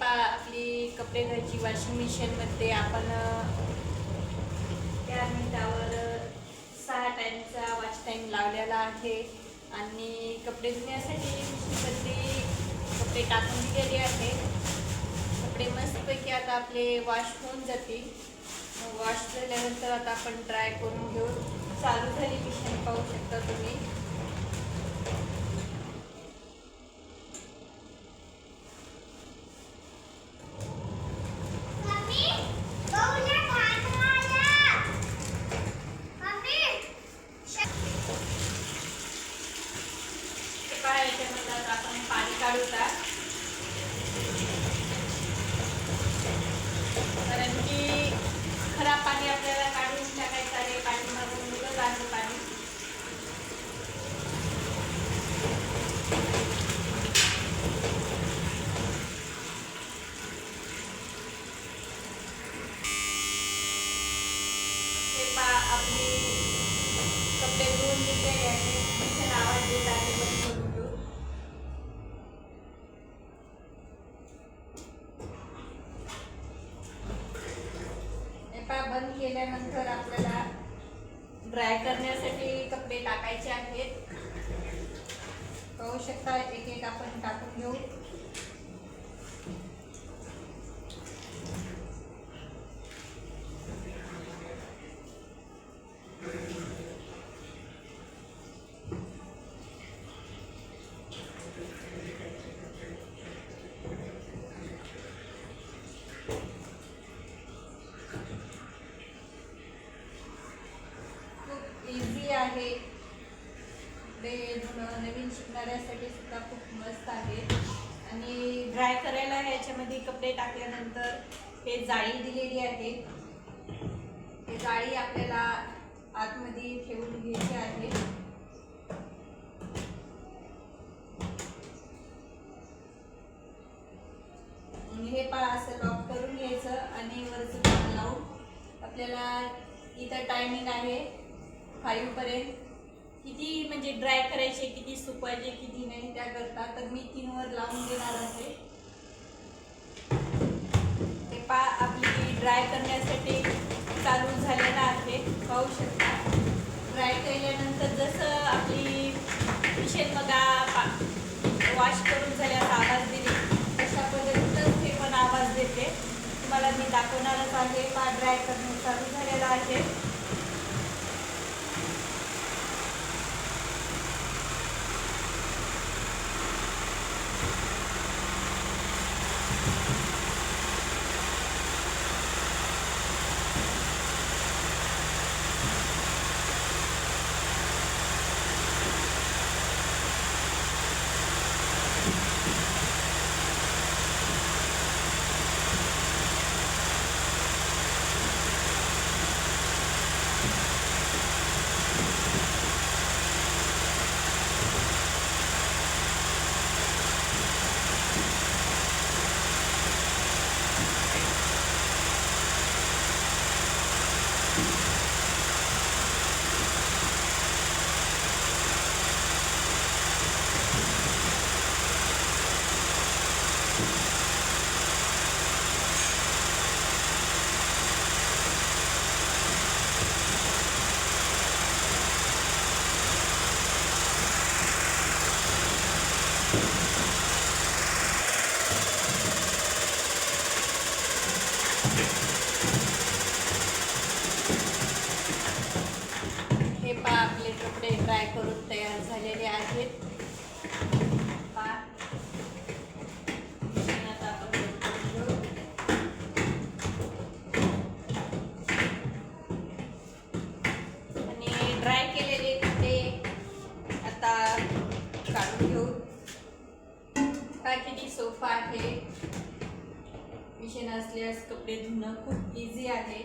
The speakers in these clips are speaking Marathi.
पा आपली कपडे धुवायची वॉशिंग मशीनमध्ये आपण त्या मिनिटावर सहा टाईमचा वॉश टाईम लावलेला आहे. आणि कपडे धुण्यासाठी मशीनमध्ये कपडे टाकून दिलेले आहे. कपडे मस्तपैकी आता आपले वॉश होऊन जातील. वॉश झाल्यानंतर आता आपण ड्राय करून घेऊ चालू झाली मशीन पाहू शकता तुम्ही मम्मी गौला भात वाला मम्मी ते पहा याच्यामध्ये आता आपण पाणी काढूता कारण की खराब पाणी आपल्याला काढून टाकायचं आहे पाणी मारून निघत आहे पाणी हे पहा आपली कपडे धुवून निघलेले आहे इथे आवाज येत आहे बंद करून घेऊ हे पहा बंद केल्यानंतर आपल्याला ड्राय करण्यासाठी कपडे टाकायचे आहेत. पाहू शकता एक एक आपण टाकून घेऊ. नवीन शिकणाऱ्यासाठी सुद्धा खूप मस्त आहे. आणि ड्राय करायला ह्याच्यामध्ये कपडे टाकल्यानंतर हे जाळी दिलेली आहे. हे जाळी आपल्याला आतमध्ये ठेवून घ्यायची आहे. आणि हे पहा असं लॉक करून घ्यायचं आणि वरचं लावून आपल्याला इथं टायमिंग आहे फाईव्ह पर्यंत. किती म्हणजे ड्राय करायचे किती सुकवायचे किती नाही त्याकरता तर मी तीनवर लावून देणार आहे. ते पा आपली ड्राय करण्यासाठी चालू झालेलं आहे. पाहू शकता. ड्राय केल्यानंतर जसं आपली मिशेल बघा पा वॉश करून झाल्याचा आवाज दिली तशा पद्धतीतच हे पण आवाज देते. तुम्हाला मी दाखवणारच आहे. पा ड्राय करणं चालू झालेला आहे हे पहा आपले कपडे ड्राय करून तयार आहेत. आणि ड्राय केलेले कपडे आता काढून घेऊ. हा किती सोपा आहे. मिशन असल्यास कपडे धुणं खूप इझी आहे.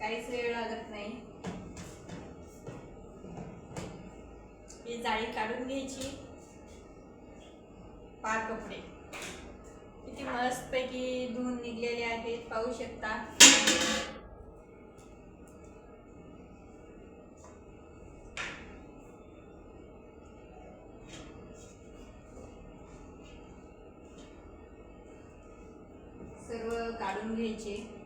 काहीच वेळ लागत नाही. जाळी काढून घ्यायची. पार कपडे. किती मस्तपैकी धुवून निघलेले आहेत पाहू शकता. सर्व काढून घ्यायचे.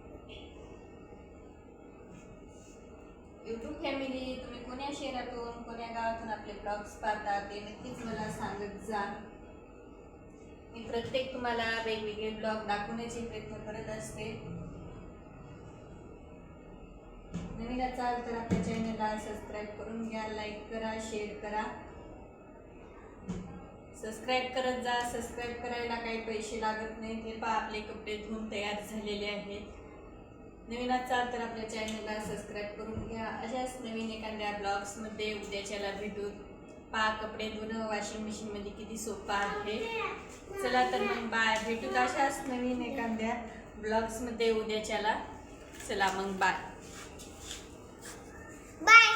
शहरातून कोण्या गावातून आपले ब्लॉग्स पाहतात ते नक्कीच मला सांगत जा. मी प्रत्येक तुम्हाला वेगवेगळे ब्लॉग दाखवण्याचे प्रयत्न करत असते. नवीन असाल तर आपल्या चॅनलला सबस्क्राईब करून घ्या लाईक करा शेअर करा. सबस्क्राईब करत जा. सबस्क्राईब करायला काही पैसे लागत नाही ते पहा आपले कपडे धुवून तयार झालेले आहेत. नवीन असाल तर आपल्या चॅनलला सबस्क्राईब करून घ्या. अशाच नवीन एखाद्या ब्लॉग्समध्ये उद्याच्याला भेटू. पा कपडे धुणं वॉशिंग मशीनमध्ये किती सोपा आहे. चला तर मग बाय भेटू अशाच नवीन एखाद्या ब्लॉग्समध्ये उद्याच्याला चला. मग बाय बाय